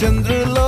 చంద్రులో